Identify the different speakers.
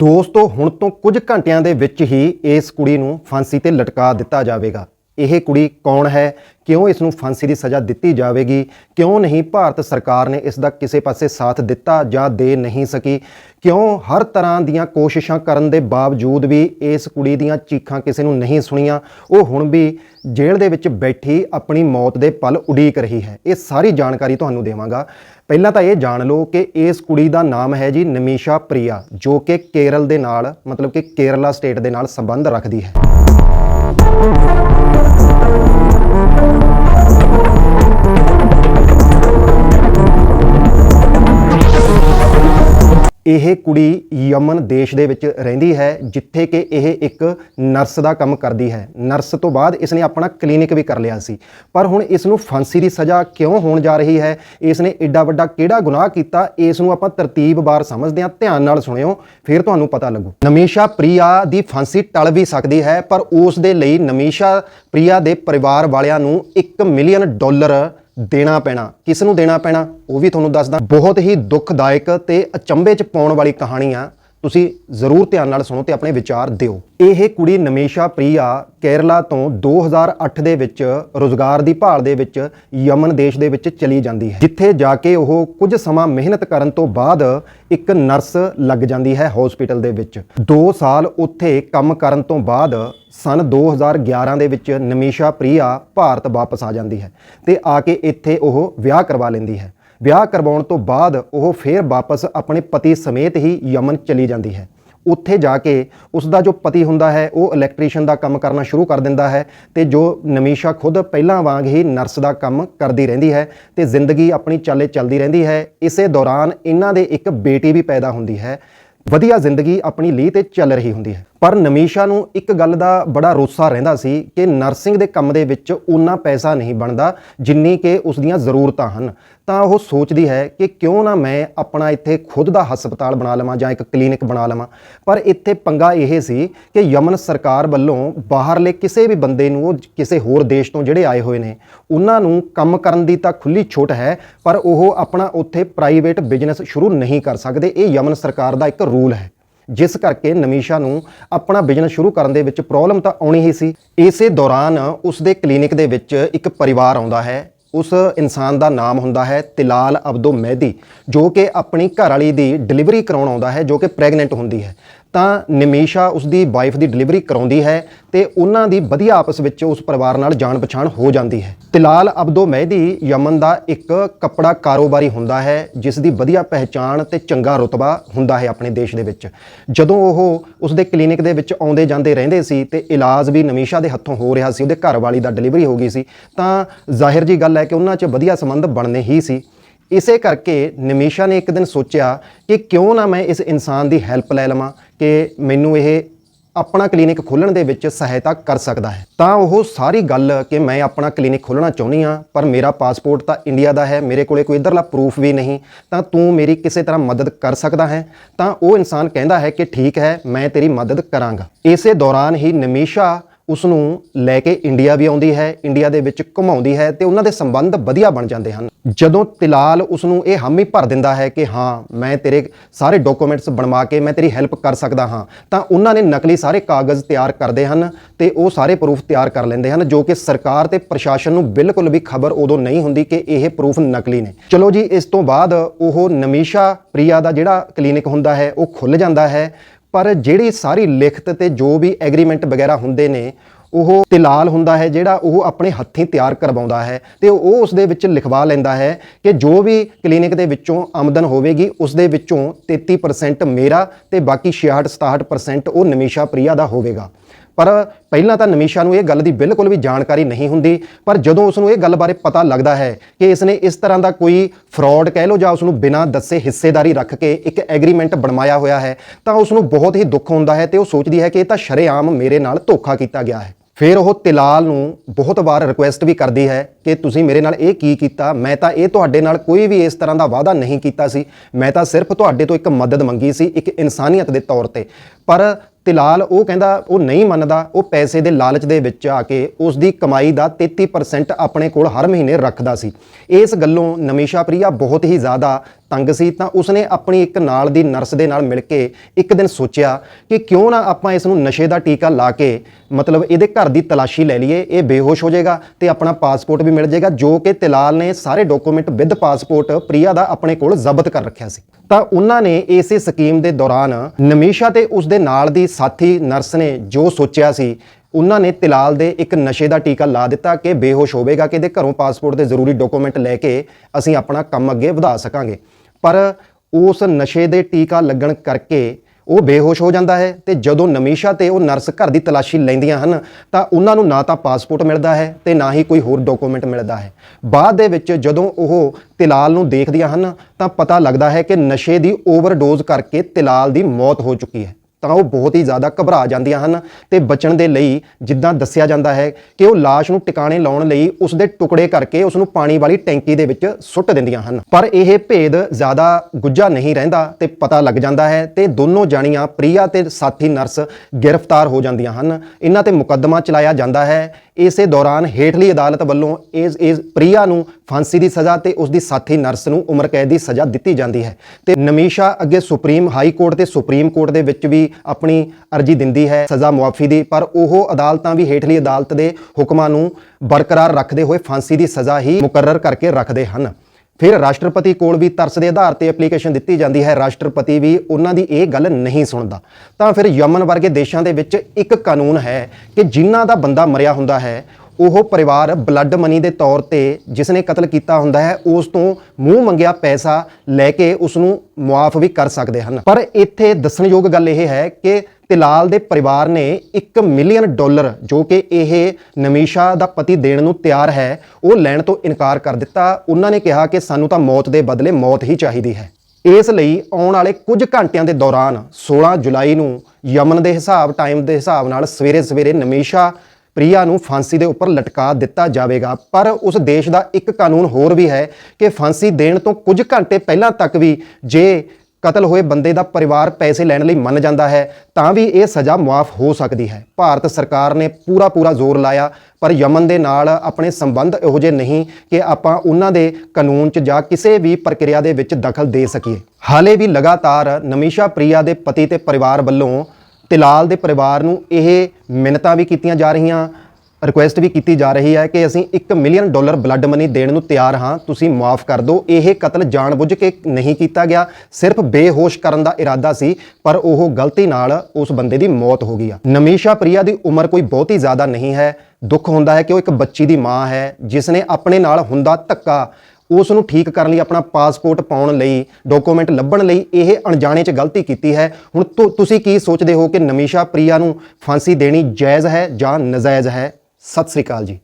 Speaker 1: ਦੋਸਤੋ, ਹੁਣ ਤੋਂ ਕੁਝ ਘੰਟਿਆਂ ਦੇ ਵਿੱਚ ਹੀ ਇਸ ਕੁੜੀ ਨੂੰ ਫਾਂਸੀ ਤੇ ਲਟਕਾ ਦਿੱਤਾ ਜਾਵੇਗਾ। ਇਹ ਕੁੜੀ ਕੌਣ ਹੈ? ਕਿਉਂ ਇਸ ਨੂੰ ਫਾਂਸੀ ਦੀ ਸਜ਼ਾ ਦਿੱਤੀ ਜਾਵੇਗੀ? ਕਿਉਂ ਨਹੀਂ ਭਾਰਤ ਸਰਕਾਰ ਨੇ ਇਸ ਦਾ ਕਿਸੇ ਪਾਸੇ ਸਾਥ ਦਿੱਤਾ ਜਾਂ ਦੇ ਨਹੀਂ ਸਕੀ? ਕਿਉਂ ਹਰ ਤਰ੍ਹਾਂ ਦੀਆਂ ਕੋਸ਼ਿਸ਼ਾਂ ਕਰਨ ਦੇ ਬਾਵਜੂਦ ਵੀ ਇਸ ਕੁੜੀ ਦੀਆਂ ਚੀਖਾਂ ਕਿਸੇ ਨੂੰ ਨਹੀਂ ਸੁਣੀਆਂ? ਉਹ ਹੁਣ ਵੀ ਜੇਲ੍ਹ ਦੇ ਵਿੱਚ ਬੈਠੀ ਆਪਣੀ ਮੌਤ ਦੇ ਪਲ ਉਡੀਕ ਰਹੀ ਹੈ। ਇਹ ਸਾਰੀ ਜਾਣਕਾਰੀ ਤੁਹਾਨੂੰ ਦੇਵਾਂਗਾ। ਪਹਿਲਾਂ ਤਾਂ ਇਹ ਜਾਣ ਲਓ ਕਿ ਇਸ ਕੁੜੀ ਦਾ ਨਾਮ ਹੈ ਜੀ ਨਮੀਸ਼ਾ ਪ੍ਰਿਆ, ਜੋ ਕਿ ਕੇਰਲ ਦੇ ਨਾਲ, ਮਤਲਬ ਕਿ ਕੇਰਲਾ ਸਟੇਟ ਦੇ ਨਾਲ ਸੰਬੰਧ ਰੱਖਦੀ ਹੈ। Thank you. ਇਹ ਕੁੜੀ ਯਮਨ ਦੇਸ਼ ਦੇ ਵਿੱਚ ਰਹਿੰਦੀ ਹੈ, ਜਿੱਥੇ ਕਿ ਇਹ ਇੱਕ ਨਰਸ ਦਾ ਕੰਮ ਕਰਦੀ ਹੈ। ਨਰਸ ਤੋਂ ਬਾਅਦ ਇਸ ਨੇ ਆਪਣਾ ਕਲੀਨਿਕ ਵੀ ਕਰ ਲਿਆ ਸੀ। ਪਰ ਹੁਣ ਇਸ ਨੂੰ ਫਾਂਸੀ ਦੀ ਸਜ਼ਾ ਕਿਉਂ ਹੋਣ ਜਾ ਰਹੀ ਹੈ? ਇਸ ਨੇ ਏਡਾ ਵੱਡਾ ਕਿਹੜਾ ਗੁਨਾਹ ਕੀਤਾ? ਇਸ ਨੂੰ ਆਪਾਂ ਤਰਤੀਬਵਾਰ ਸਮਝਦੇ ਹਾਂ। ਧਿਆਨ ਨਾਲ ਸੁਣਿਓ, ਫਿਰ ਤੁਹਾਨੂੰ ਪਤਾ ਲੱਗੂ। ਨਮੀਸ਼ਾ ਪ੍ਰਿਆ ਦੀ ਫਾਂਸੀ ਟਲ ਵੀ ਸਕਦੀ ਹੈ, ਪਰ ਉਸ ਦੇ ਲਈ ਨਮੀਸ਼ਾ ਪ੍ਰਿਆ ਦੇ ਪਰਿਵਾਰ ਵਾਲਿਆਂ ਨੂੰ 1 ਮਿਲੀਅਨ ਡਾਲਰ ਦੇਣਾ ਪੈਣਾ, ਕਿਸ ਨੂੰ ਦੇਣਾ ਪੈਣਾ, ਉਹ ਵੀ ਤੁਹਾਨੂੰ ਦੱਸਦਾ। ਬਹੁਤ ਹੀ ਦੁੱਖਦਾਇਕ ਤੇ ਅਚੰਭੇ ਚ ਪਾਉਣ ਵਾਲੀ ਕਹਾਣੀ ਆ ਤੁਸੀਂ ਜ਼ਰੂਰ ਧਿਆਨ ਨਾਲ ਸੁਣੋ ਤੇ ਆਪਣੇ ਵਿਚਾਰ ਦਿਓ। ਇਹ ਕੁੜੀ ਨਮੇਸ਼ਾ ਪ੍ਰੀਆ ਕੇਰਲਾ ਤੋਂ 2008 ਦੇ ਵਿੱਚ ਰੋਜ਼ਗਾਰ ਦੀ ਭਾਲ ਦੇ ਵਿੱਚ ਯਮਨ ਦੇਸ਼ ਦੇ ਵਿੱਚ ਚਲੀ ਜਾਂਦੀ ਹੈ, ਜਿੱਥੇ ਜਾ ਕੇ ਉਹ ਕੁਝ ਸਮਾਂ ਮਿਹਨਤ ਕਰਨ ਤੋਂ ਬਾਅਦ ਇੱਕ ਨਰਸ ਲੱਗ ਜਾਂਦੀ ਹੈ ਹਸਪੀਟਲ ਦੇ ਵਿੱਚ। 2 ਸਾਲ ਉੱਥੇ ਕੰਮ ਕਰਨ ਤੋਂ ਬਾਅਦ ਸਨ 2011 ਦੇ ਵਿੱਚ ਨਮੀਸ਼ਾ ਪ੍ਰੀਆ ਭਾਰਤ ਵਾਪਸ ਆ ਜਾਂਦੀ ਹੈ ਤੇ ਆ ਕੇ ਇੱਥੇ ਉਹ ਵਿਆਹ ਕਰਵਾ ਲੈਂਦੀ ਹੈ। ਵਿਆਹ ਕਰਵਾਉਣ ਤੋਂ ਬਾਅਦ ਉਹ ਫੇਰ ਵਾਪਸ ਆਪਣੇ ਪਤੀ ਸਮੇਤ ਹੀ ਯਮਨ ਚਲੀ ਜਾਂਦੀ ਹੈ। ਉੱਥੇ ਜਾ ਕੇ ਉਸ ਦਾ ਜੋ ਪਤੀ ਹੁੰਦਾ ਹੈ, ਉਹ ਇਲੈਕਟ੍ਰੀਸ਼ੀਅਨ ਦਾ ਕੰਮ ਕਰਨਾ ਸ਼ੁਰੂ ਕਰ ਦਿੰਦਾ ਹੈ ਤੇ ਜੋ ਨਮੀਸ਼ਾ ਖੁਦ ਪਹਿਲਾਂ ਵਾਂਗ ਹੀ ਨਰਸ ਦਾ ਕੰਮ ਕਰਦੀ ਰਹਿੰਦੀ ਹੈ ਤੇ ਜ਼ਿੰਦਗੀ ਆਪਣੀ ਚਾਲੇ ਚੱਲਦੀ ਰਹਿੰਦੀ ਹੈ। ਇਸੇ ਦੌਰਾਨ ਇਹਨਾਂ ਦੇ ਇੱਕ ਬੇਟੀ ਵੀ ਪੈਦਾ ਹੁੰਦੀ ਹੈ। ਵਧੀਆ ਜ਼ਿੰਦਗੀ ਆਪਣੀ ਲੀਹ ਤੇ ਚੱਲ ਰਹੀ ਹੁੰਦੀ ਹੈ। ਪਰ ਨਮੀਸ਼ਾ ਨੂੰ ਇੱਕ ਗੱਲ ਦਾ ਬੜਾ ਰੋਸਾ ਰਹਿੰਦਾ ਸੀ ਕਿ ਨਰਸਿੰਗ ਦੇ ਕੰਮ ਦੇ ਵਿੱਚ ਉਨਾ ਪੈਸਾ ਨਹੀਂ ਬਣਦਾ ਜਿੰਨੀ ਕਿ ਉਸ ਦੀਆਂ ਜ਼ਰੂਰਤਾਂ ਹਨ। ਤਾਂ ਉਹ ਸੋਚਦੀ ਹੈ ਕਿ ਕਿਉਂ ਨਾ ਮੈਂ ਆਪਣਾ ਇੱਥੇ ਖੁਦ ਦਾ ਹਸਪਤਾਲ ਬਣਾ ਲਵਾਂ ਜਾਂ ਇੱਕ ਕਲੀਨਿਕ ਬਣਾ ਲਵਾਂ। ਪਰ ਇੱਥੇ ਪੰਗਾ ਇਹ ਸੀ ਕਿ ਯਮਨ ਸਰਕਾਰ ਵੱਲੋਂ ਬਾਹਰਲੇ ਕਿਸੇ ਵੀ ਬੰਦੇ ਨੂੰ ਉਹ ਕਿਸੇ ਹੋਰ ਦੇਸ਼ ਤੋਂ ਜਿਹੜੇ ਆਏ ਹੋਏ ਨੇ, ਉਹਨਾਂ ਨੂੰ ਕੰਮ ਕਰਨ ਦੀ ਤਾਂ ਖੁੱਲੀ ਛੋਟ ਹੈ, ਪਰ ਉਹ ਆਪਣਾ ਉੱਥੇ ਪ੍ਰਾਈਵੇਟ ਬਿਜ਼ਨਸ ਸ਼ੁਰੂ ਨਹੀਂ ਕਰ ਸਕਦੇ। ਇਹ ਯਮਨ ਸਰਕਾਰ ਦਾ ਇੱਕ ਰੂਲ ਹੈ। ਜਿਸ ਕਰਕੇ ਨਮੀਸ਼ਾ ਨੂੰ ਆਪਣਾ ਬਿਜ਼ਨਸ ਸ਼ੁਰੂ ਕਰਨ ਦੇ ਵਿੱਚ ਪ੍ਰੋਬਲਮ ਤਾਂ ਆਉਣੀ ਹੀ ਸੀ। ਇਸੇ ਦੌਰਾਨ ਉਸ ਦੇ ਕਲੀਨਿਕ ਦੇ ਵਿੱਚ ਇੱਕ ਪਰਿਵਾਰ ਆਉਂਦਾ ਹੈ। ਉਸ ਇਨਸਾਨ ਦਾ ਨਾਮ ਹੁੰਦਾ ਹੈ ਤਿਲਾਲ ਅਬਦੋ ਮਹਿਦੀ, ਜੋ ਕਿ ਆਪਣੀ ਘਰ ਵਾਲੀ ਦੀ ਡਿਲੀਵਰੀ ਕਰਾਉਣ ਆਉਂਦਾ ਹੈ, ਜੋ ਕਿ ਪ੍ਰੈਗਨੈਂਟ ਹੁੰਦੀ ਹੈ। ਤਾਂ ਨਿਮੀਸ਼ਾ ਉਸ ਦੀ ਵਾਈਫ ਦੀ ਡਿਲੀਵਰੀ ਕਰਾਉਂਦੀ ਹੈ ਤੇ ਉਹਨਾਂ ਦੀ ਵਧੀਆ ਆਪਸ ਵਿੱਚ ਉਸ ਪਰਿਵਾਰ ਨਾਲ ਜਾਣ ਪਛਾਣ ਹੋ ਜਾਂਦੀ ਹੈ। ਤਿਲਾਲ ਅਬਦੋ ਮਹਿਦੀ ਯਮਨ ਦਾ ਇੱਕ ਕੱਪੜਾ ਕਾਰੋਬਾਰੀ ਹੁੰਦਾ ਹੈ, ਜਿਸ ਦੀ ਵਧੀਆ ਪਹਿਚਾਣ ਤੇ ਚੰਗਾ ਰੁਤਬਾ ਹੁੰਦਾ ਹੈ ਆਪਣੇ ਦੇਸ਼ ਦੇ ਵਿੱਚ। ਜਦੋਂ ਉਹ ਉਸ ਦੇ ਕਲੀਨਿਕ ਦੇ ਵਿੱਚ ਆਉਂਦੇ ਜਾਂਦੇ ਰਹਿੰਦੇ ਸੀ ਤੇ ਇਲਾਜ ਵੀ ਨਮੀਸ਼ਾ ਦੇ ਹੱਥੋਂ ਹੋ ਰਿਹਾ ਸੀ, ਉਹਦੇ ਘਰ ਵਾਲੀ ਦਾ ਡਿਲੀਵਰੀ ਹੋ ਗਈ ਸੀ, ਤਾਂ ਜ਼ਾਹਿਰ ਜੀ ਗੱਲ ਹੈ ਕਿ ਉਹਨਾਂ 'ਚ ਵਧੀਆ ਸੰਬੰਧ ਬਣਨੇ ਹੀ ਸੀ। ਇਸੇ ਕਰਕੇ ਨਿਮੀਸ਼ਾ ਨੇ ਇੱਕ ਦਿਨ ਸੋਚਿਆ ਕਿ ਕਿਉਂ ਨਾ ਮੈਂ ਇਸ ਇਨਸਾਨ ਦੀ ਹੈਲਪ ਲੈ ਲਵਾਂ ਕਿ ਮੈਨੂੰ ਇਹ ਆਪਣਾ ਕਲੀਨਿਕ ਖੋਲਣ ਦੇ ਵਿੱਚ ਸਹਾਇਤਾ ਕਰ ਸਕਦਾ ਹੈ। ਤਾਂ ਉਹ ਸਾਰੀ ਗੱਲ ਕਿ ਮੈਂ ਆਪਣਾ ਕਲੀਨਿਕ ਖੋਲਣਾ ਚਾਹੁੰਦੀ ਹਾਂ, ਪਰ ਮੇਰਾ ਪਾਸਪੋਰਟ ਤਾਂ ਇੰਡੀਆ ਦਾ ਹੈ, ਮੇਰੇ ਕੋਲੇ ਕੋਈ ਇਧਰਲਾ ਪ੍ਰੂਫ ਵੀ ਨਹੀਂ, ਤਾਂ ਤੂੰ ਮੇਰੀ ਕਿਸੇ ਤਰ੍ਹਾਂ ਮਦਦ ਕਰ ਸਕਦਾ ਹੈ? ਤਾਂ ਉਹ ਇਨਸਾਨ ਕਹਿੰਦਾ ਹੈ ਕਿ ਠੀਕ ਹੈ, ਮੈਂ ਤੇਰੀ ਮਦਦ ਕਰਾਂਗਾ। ਇਸੇ ਦੌਰਾਨ ਹੀ ਨਮੀਸ਼ਾ ਉਸ ਨੂੰ ਲੈ ਕੇ ਇੰਡੀਆ ਵੀ ਆਉਂਦੀ ਹੈ, ਇੰਡੀਆ ਦੇ ਵਿੱਚ ਘੁਮਾਉਂਦੀ ਹੈ ਤੇ ਉਹਨਾਂ ਦੇ ਸੰਬੰਧ ਵਧੀਆ ਬਣ ਜਾਂਦੇ ਹਨ। ਜਦੋਂ ਤਿਲਾਲ ਉਸ ਨੂੰ ਇਹ ਹਾਮੀ ਭਰ ਦਿੰਦਾ ਹੈ ਕਿ ਹਾਂ, ਮੈਂ ਤੇਰੇ ਸਾਰੇ ਡਾਕੂਮੈਂਟਸ ਬਣਵਾ ਕੇ ਮੈਂ ਤੇਰੀ ਹੈਲਪ ਕਰ ਸਕਦਾ ਹਾਂ, ਤਾਂ ਉਹਨਾਂ ਨੇ ਨਕਲੀ ਸਾਰੇ ਕਾਗਜ਼ ਤਿਆਰ ਕਰਦੇ ਹਨ ਤੇ ਉਹ ਸਾਰੇ ਪ੍ਰੂਫ ਤਿਆਰ ਕਰ ਲੈਂਦੇ ਹਨ, ਜੋ ਕਿ ਸਰਕਾਰ ਤੇ ਪ੍ਰਸ਼ਾਸਨ ਨੂੰ ਬਿਲਕੁਲ ਵੀ ਖਬਰ ਉਦੋਂ ਨਹੀਂ ਹੁੰਦੀ ਕਿ ਇਹ ਪ੍ਰੂਫ ਨਕਲੀ ਨੇ। ਚਲੋ ਜੀ, ਇਸ ਤੋਂ ਬਾਅਦ ਉਹ ਨਮੀਸ਼ਾ ਪ੍ਰਿਆ ਦਾ ਜਿਹੜਾ ਕਲੀਨਿਕ ਹੁੰਦਾ ਹੈ, ਉਹ ਖੁੱਲ ਜਾਂਦਾ ਹੈ। ਪਰ ਜਿਹੜੀ ਸਾਰੀ ਲਿਖਤ ਤੇ ਜੋ ਵੀ ਐਗਰੀਮੈਂਟ ਵਗੈਰਾ ਹੁੰਦੇ ਨੇ, ਉਹ ਤਿਲਾਲ ਹੁੰਦਾ ਹੈ, ਜਿਹੜਾ ਉਹ ਆਪਣੇ ਹੱਥੀਂ ਤਿਆਰ ਕਰਵਾਉਂਦਾ ਹੈ ਤੇ ਉਹ ਉਸ ਦੇ ਵਿੱਚ ਲਿਖਵਾ ਲੈਂਦਾ ਹੈ ਕਿ ਜੋ ਵੀ ਕਲੀਨਿਕ ਦੇ ਵਿੱਚੋਂ ਆਮਦਨ ਹੋਵੇਗੀ ਉਸ ਦੇ ਵਿੱਚੋਂ 33% ਮੇਰਾ ਤੇ ਬਾਕੀ 66-67% ਉਹ ਨਮੀਸ਼ਾ ਪ੍ਰਿਆ ਦਾ ਹੋਵੇਗਾ। ਪਰ ਪਹਿਲਾਂ ਤਾਂ ਨਮੀਸ਼ਾ ਨੂੰ ਇਹ ਗੱਲ ਦੀ ਬਿਲਕੁਲ ਵੀ ਜਾਣਕਾਰੀ ਨਹੀਂ ਹੁੰਦੀ, ਪਰ ਜਦੋਂ ਉਸ ਨੂੰ ਇਹ ਗੱਲ ਬਾਰੇ ਪਤਾ ਲੱਗਦਾ ਹੈ ਕਿ ਇਸ ਨੇ ਇਸ ਤਰ੍ਹਾਂ ਦਾ ਕੋਈ ਫਰਾਡ ਕਹਿ ਲਓ ਜਾਂ ਉਸ ਨੂੰ ਬਿਨਾਂ ਦੱਸੇ ਹਿੱਸੇਦਾਰੀ ਰੱਖ ਕੇ ਇੱਕ ਐਗਰੀਮੈਂਟ ਬਣਵਾਇਆ ਹੋਇਆ ਹੈ, ਤਾਂ ਉਸ ਨੂੰ ਬਹੁਤ ਹੀ ਦੁੱਖ ਹੁੰਦਾ ਹੈ ਤੇ ਉਹ ਸੋਚਦੀ ਹੈ ਕਿ ਇਹ ਤਾਂ ਸ਼ਰੇਆਮ ਮੇਰੇ ਨਾਲ ਧੋਖਾ ਕੀਤਾ ਗਿਆ ਹੈ। ਫਿਰ ਉਹ ਤਿਲਾਲ ਨੂੰ ਬਹੁਤ ਵਾਰ ਰਿਕੁਐਸਟ ਵੀ ਕਰਦੀ ਹੈ ਕਿ ਤੁਸੀਂ ਮੇਰੇ ਨਾਲ ਇਹ ਕੀ ਕੀਤਾ? ਮੈਂ ਤਾਂ ਇਹ ਤੁਹਾਡੇ ਨਾਲ ਕੋਈ ਵੀ ਇਸ ਤਰ੍ਹਾਂ ਦਾ ਵਾਅਦਾ ਨਹੀਂ ਕੀਤਾ ਸੀ। ਮੈਂ ਤਾਂ ਸਿਰਫ ਤੁਹਾਡੇ ਤੋਂ ਇੱਕ ਮਦਦ ਮੰਗੀ ਸੀ, ਇੱਕ ਇਨਸਾਨੀਅਤ ਦੇ ਤੌਰ ਤੇ। ਪਰ ਤਿਲਾਲ ਉਹ ਕਹਿੰਦਾ ਉਹ ਨਹੀਂ ਮੰਨਦਾ, ਉਹ ਪੈਸੇ ਦੇ ਲਾਲਚ ਦੇ ਵਿੱਚ ਆ ਕੇ ਉਸ ਦੀ ਕਮਾਈ ਦਾ 33% ਆਪਣੇ ਕੋਲ ਹਰ ਮਹੀਨੇ ਰੱਖਦਾ ਸੀ। ਇਸ ਗੱਲੋਂ ਨਮੀਸ਼ਾ ਪ੍ਰਿਆ ਬਹੁਤ ਹੀ ਜ਼ਿਆਦਾ ਤੰਗ ਸੀ ਤਾਂ ਉਸਨੇ ਆਪਣੀ ਇੱਕ ਨਾਲ ਦੀ ਨਰਸ ਦੇ ਨਾਲ ਮਿਲ ਕੇ ਇੱਕ ਦਿਨ ਸੋਚਿਆ ਕਿ ਕਿਉਂ ਨਾ ਆਪਾਂ ਇਸ ਨੂੰ ਨਸ਼ੇ ਦਾ ਟੀਕਾ ਲਾ ਕੇ, ਮਤਲਬ ਇਹਦੇ ਘਰ ਦੀ ਤਲਾਸ਼ੀ ਲੈ ਲਈਏ, ਇਹ ਬੇਹੋਸ਼ ਹੋ ਜਾਏਗਾ ਤੇ ਆਪਣਾ ਪਾਸਪੋਰਟ ਵੀ ਮਿਲ ਜਾਏਗਾ, ਜੋ ਕਿ ਤਿਲਾਲ ਨੇ ਸਾਰੇ ਡਾਕੂਮੈਂਟ ਵਿਦ ਪਾਸਪੋਰਟ ਪ੍ਰਿਆ ਦਾ ਆਪਣੇ ਕੋਲ ਜ਼ਬਤ ਕਰ ਰੱਖਿਆ ਸੀ। ਤਾਂ ਉਹਨਾਂ ਨੇ ਇਸੇ ਸਕੀਮ ਦੇ ਦੌਰਾਨ ਨਮੀਸ਼ਾ ਤੇ ਉਸ ਦੇ ਨਾਲ ਦੀ ਸਾਥੀ ਨਰਸ ਨੇ ਜੋ ਸੋਚਿਆ ਸੀ, ਉਹਨਾਂ ਨੇ ਤਿਲਾਲ ਦੇ ਇੱਕ ਨਸ਼ੇ ਦਾ ਟੀਕਾ ਲਾ ਦਿੱਤਾ ਕਿ ਬੇਹੋਸ਼ ਹੋਵੇਗਾ, ਕਿ ਇਹਦੇ ਘਰੋਂ ਪਾਸਪੋਰਟ ਦੇ ਜ਼ਰੂਰੀ ਡਾਕੂਮੈਂਟ ਲੈ ਕੇ ਅਸੀਂ ਆਪਣਾ ਕੰਮ ਅੱਗੇ ਵਧਾ ਸਕਾਂਗੇ। ਪਰ ਉਸ ਨਸ਼ੇ ਦੇ ਟੀਕਾ ਲੱਗਣ ਕਰਕੇ ਉਹ ਬੇਹੋਸ਼ ਹੋ ਜਾਂਦਾ ਹੈ ਤੇ ਜਦੋਂ ਨਮੀਸ਼ਾ ਤੇ ਉਹ ਨਰਸ ਘਰ ਦੀ ਤਲਾਸ਼ੀ ਲੈਂਦੀਆਂ ਹਨ, ਤਾਂ ਉਹਨਾਂ ਨੂੰ ਨਾ ਤਾਂ ਪਾਸਪੋਰਟ ਮਿਲਦਾ ਹੈ ਤੇ ਨਾ ਹੀ ਕੋਈ ਹੋਰ ਡਾਕੂਮੈਂਟ ਮਿਲਦਾ ਹੈ। ਬਾਅਦ ਦੇ ਵਿੱਚ ਜਦੋਂ ਉਹ ਤਿਲਾਲ ਨੂੰ ਦੇਖਦੀਆਂ ਹਨ, ਤਾਂ ਪਤਾ ਲੱਗਦਾ ਹੈ ਕਿ ਨਸ਼ੇ ਦੀ ਓਵਰਡੋਜ਼ ਕਰਕੇ ਤਿਲਾਲ ਦੀ ਮੌਤ ਹੋ ਚੁੱਕੀ ਹੈ। ਤਾਂ ਉਹ ਬਹੁਤ ਹੀ ਜ਼ਿਆਦਾ ਘਬਰਾ ਜਾਂਦੀਆਂ ਹਨ ਤੇ ਬਚਣ ਦੇ ਲਈ ਜਿੱਦਾਂ ਦੱਸਿਆ ਜਾਂਦਾ ਹੈ ਕਿ ਉਹ ਲਾਸ਼ ਨੂੰ ਟਿਕਾਣੇ ਲਾਉਣ ਲਈ ਉਸ ਦੇ ਟੁਕੜੇ ਕਰਕੇ ਉਸ ਨੂੰ ਪਾਣੀ ਵਾਲੀ ਟੈਂਕੀ ਦੇ ਵਿੱਚ ਸੁੱਟ ਦਿੰਦੀਆਂ ਹਨ। ਪਰ ਇਹ ਭੇਦ ਜ਼ਿਆਦਾ ਗੁੱਝਾ ਨਹੀਂ ਰਹਿੰਦਾ ਤੇ ਪਤਾ ਲੱਗ ਜਾਂਦਾ ਹੈ ਤੇ ਦੋਨੋਂ ਜਾਣੀਆਂ ਪ੍ਰਿਆ ਤੇ ਸਾਥੀ ਨਰਸ ਗ੍ਰਿਫਤਾਰ ਹੋ ਜਾਂਦੀਆਂ ਹਨ। ਇਹਨਾਂ ਤੇ ਮੁਕੱਦਮਾ ਚਲਾਇਆ ਜਾਂਦਾ ਹੈ। ਇਸੇ ਦੌਰਾਨ ਹੇਠਲੀ ਅਦਾਲਤ ਵੱਲੋਂ ਇਸ ਇਸ ਪ੍ਰਿਆ ਨੂੰ ਫਾਂਸੀ ਦੀ ਸਜ਼ਾ ਤੇ ਉਸ ਦੀ ਸਾਥੀ ਨਰਸ ਨੂੰ ਉਮਰ ਕੈਦ ਦੀ ਸਜ਼ਾ ਦਿੱਤੀ ਜਾਂਦੀ ਹੈ ਤੇ ਨਮੀਸ਼ਾ ਅੱਗੇ ਸੁਪਰੀਮ ਹਾਈ ਕੋਰਟ ਤੇ ਸੁਪਰੀਮ ਕੋਰਟ ਦੇ ਵਿੱਚ ਵੀ ਆਪਣੀ ਅਰਜੀ ਦਿੰਦੀ ਹੈ ਸਜ਼ਾ ਮੁਆਫੀ ਦੀ, ਪਰ ਉਹ ਅਦਾਲਤਾਂ ਵੀ ਹੇਠਲੀ ਅਦਾਲਤ ਦੇ ਹੁਕਮਾਂ ਨੂੰ ਬਰਕਰਾਰ ਰੱਖਦੇ ਹੋਏ ਫਾਂਸੀ ਦੀ ਸਜ਼ਾ ਹੀ ਮੁਕਰਰ ਕਰਕੇ ਰੱਖਦੇ ਹਨ। ਫਿਰ ਰਾਸ਼ਟਰਪਤੀ ਕੋਲ ਵੀ ਤਰਸ ਦੇ ਆਧਾਰ ਤੇ ਐਪਲੀਕੇਸ਼ਨ ਦਿੱਤੀ ਜਾਂਦੀ ਹੈ। ਰਾਸ਼ਟਰਪਤੀ ਵੀ ਉਹਨਾਂ ਦੀ ਇਹ ਗੱਲ ਨਹੀਂ ਸੁਣਦਾ। ਤਾਂ ਫਿਰ ਯਮਨ ਵਰਗੇ ਦੇਸ਼ਾਂ ਦੇ ਵਿੱਚ ਇੱਕ ਕਾਨੂੰਨ ਹੈ ਕਿ ਜਿਨ੍ਹਾਂ ਦਾ ਬੰਦਾ ਮਰਿਆ ਹੁੰਦਾ ਹੈ ਉਹ ਪਰਿਵਾਰ ਬਲੱਡ ਮਨੀ ਦੇ ਤੌਰ ਤੇ ਜਿਸ ਨੇ ਕਤਲ ਕੀਤਾ ਹੁੰਦਾ ਹੈ, ਉਸ ਤੋਂ ਮੂੰਹ ਮੰਗਿਆ ਪੈਸਾ ਲੈ ਕੇ ਉਸ ਨੂੰ ਮੁਆਫ ਵੀ ਕਰ ਸਕਦੇ ਹਨ। ਪਰ ਇੱਥੇ ਦੱਸਣਯੋਗ ਗੱਲ ਇਹ ਹੈ ਕਿ ਤਿਲਾਲ ਦੇ ਪਰਿਵਾਰ ਨੇ 1 ਮਿਲੀਅਨ ਡਾਲਰ ਜੋ ਕਿ ਇਹ ਨਮੀਸ਼ਾ ਦਾ ਪਤੀ ਦੇਣ ਨੂੰ ਤਿਆਰ ਹੈ, ਉਹ ਲੈਣ ਤੋਂ ਇਨਕਾਰ ਕਰ ਦਿੱਤਾ। ਉਹਨਾਂ ਨੇ ਕਿਹਾ ਕਿ ਸਾਨੂੰ ਤਾਂ ਮੌਤ ਦੇ ਬਦਲੇ ਮੌਤ ਹੀ ਚਾਹੀਦੀ ਹੈ। ਇਸ ਲਈ ਆਉਣ ਵਾਲੇ ਕੁਝ ਘੰਟਿਆਂ ਦੇ ਦੌਰਾਨ 16 ਜੁਲਾਈ ਨੂੰ ਯਮਨ ਦੇ ਹਿਸਾਬ ਟਾਈਮ ਦੇ ਹਿਸਾਬ ਨਾਲ ਸਵੇਰੇ ਸਵੇਰੇ ਨਮੀਸ਼ਾ ਪ੍ਰਿਆ ਨੂੰ ਫਾਂਸੀ ਦੇ ਉੱਪਰ ਲਟਕਾ ਦਿੱਤਾ ਜਾਵੇਗਾ। ਪਰ ਉਸ ਦੇਸ਼ ਦਾ ਇੱਕ ਕਾਨੂੰਨ ਹੋਰ ਵੀ ਹੈ ਕਿ ਫਾਂਸੀ ਦੇਣ ਤੋਂ ਕੁਝ ਘੰਟੇ ਪਹਿਲਾਂ ਤੱਕ ਵੀ ਜੇ ਕਤਲ ਹੋਏ ਬੰਦੇ ਦਾ ਪਰਿਵਾਰ ਪੈਸੇ ਲੈਣ ਲਈ ਮੰਨ ਜਾਂਦਾ ਹੈ, ਤਾਂ ਵੀ ਇਹ ਸਜ਼ਾ ਮੁਆਫ ਹੋ ਸਕਦੀ ਹੈ। ਭਾਰਤ ਸਰਕਾਰ ਨੇ ਪੂਰਾ ਪੂਰਾ ਜ਼ੋਰ ਲਾਇਆ, ਪਰ ਯਮਨ ਦੇ ਨਾਲ ਆਪਣੇ ਸੰਬੰਧ ਇਹੋ ਜਿਹੇ ਨਹੀਂ ਕਿ ਆਪਾਂ ਉਹਨਾਂ ਦੇ ਕਾਨੂੰਨ 'ਚ ਜਾਂ ਕਿਸੇ ਵੀ ਪ੍ਰਕਿਰਿਆ ਦੇ ਵਿੱਚ ਦਖਲ ਦੇ ਸਕੀਏ। ਹਾਲੇ ਵੀ ਲਗਾਤਾਰ ਨਮੀਸ਼ਾ ਪ੍ਰਿਆ ਦੇ ਪਤੀ ਤੇ ਪਰਿਵਾਰ ਵੱਲੋਂ ਤਿਲਾਲ ਦੇ ਪਰਿਵਾਰ ਨੂੰ ਇਹ ਮਿੰਨਤਾਂ ਵੀ ਕੀਤੀਆਂ ਜਾ ਰਹੀਆਂ ਰਿਕੁਐਸਟ ਵੀ ਕੀਤੀ ਜਾ ਰਹੀ ਹੈ ਕਿ ਅਸੀਂ 1 ਮਿਲੀਅਨ ਡਾਲਰ ਬਲੱਡ ਮਨੀ ਦੇਣ ਨੂੰ ਤਿਆਰ ਹਾਂ, ਤੁਸੀਂ ਮਾਫ ਕਰ ਦਿਓ। ਇਹ ਕਤਲ ਜਾਣਬੁੱਝ ਕੇ ਨਹੀਂ ਕੀਤਾ ਗਿਆ, ਸਿਰਫ ਬੇਹੋਸ਼ ਕਰਨ ਦਾ ਇਰਾਦਾ ਸੀ, ਪਰ ਉਹ ਗਲਤੀ ਨਾਲ ਉਸ ਬੰਦੇ ਦੀ ਮੌਤ ਹੋ ਗਈ ਆ। ਨਮੀਸ਼ਾ ਪ੍ਰਿਆ ਦੀ ਉਮਰ ਕੋਈ ਬਹੁਤੀ ਜ਼ਿਆਦਾ ਨਹੀਂ ਹੈ। ਦੁੱਖ ਹੁੰਦਾ ਹੈ ਕਿ ਉਹ ਇੱਕ ਬੱਚੀ ਦੀ ਮਾਂ ਹੈ, ਜਿਸ ਨੇ ਆਪਣੇ ਨਾਲ ਹੁੰਦਾ ਧੱਕਾ ਉਸ ਨੂੰ ਠੀਕ ਕਰਨ ਲਈ ਆਪਣਾ ਪਾਸਪੋਰਟ ਪਾਉਣ ਲਈ ਡਾਕੂਮੈਂਟ ਲੱਭਣ ਲਈ ਇਹ ਅਣਜਾਣੇ 'ਚ ਗਲਤੀ ਕੀਤੀ ਹੈ। ਹੁਣ ਤੁ- ਤੁਸੀਂ ਕੀ ਸੋਚਦੇ ਹੋ ਕਿ ਨਮੀਸ਼ਾ ਪ੍ਰਿਆ ਨੂੰ ਫਾਂਸੀ ਦੇਣੀ ਜਾਇਜ਼ ਹੈ ਜਾਂ ਨਜਾਇਜ਼ ਹੈ? ਸਤਿ ਸ੍ਰੀ ਅਕਾਲ ਜੀ।